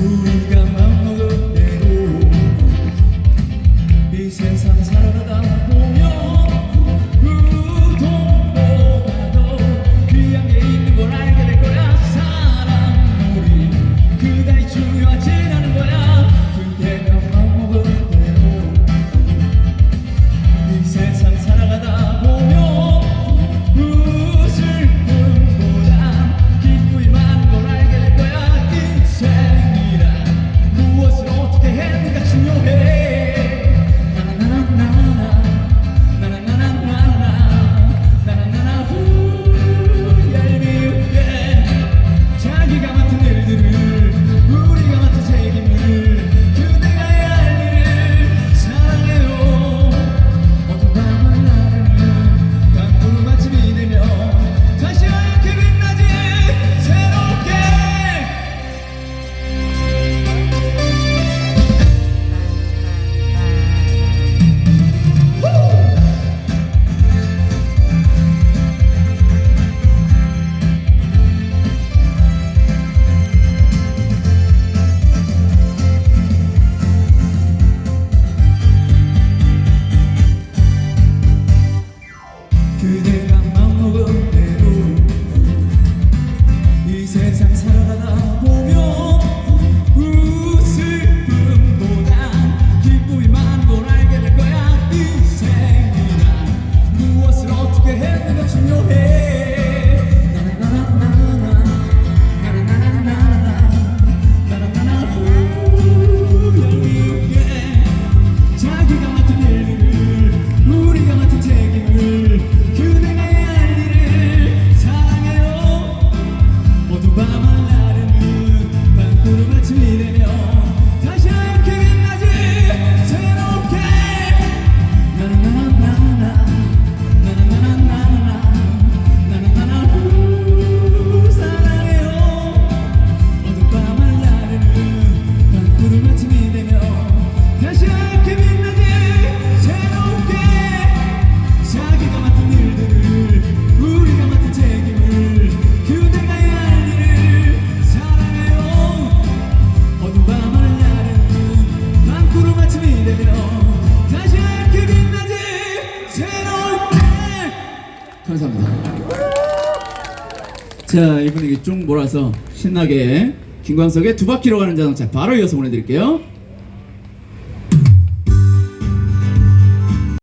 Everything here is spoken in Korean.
우리가 마음먹은 대로 이 세상 살아가다 보면 중요해. 감사합니다. 자 이분에게 쭉 몰아서 신나게 김광석의 두 바퀴로 가는 자동차 바로 이어서 보내드릴게요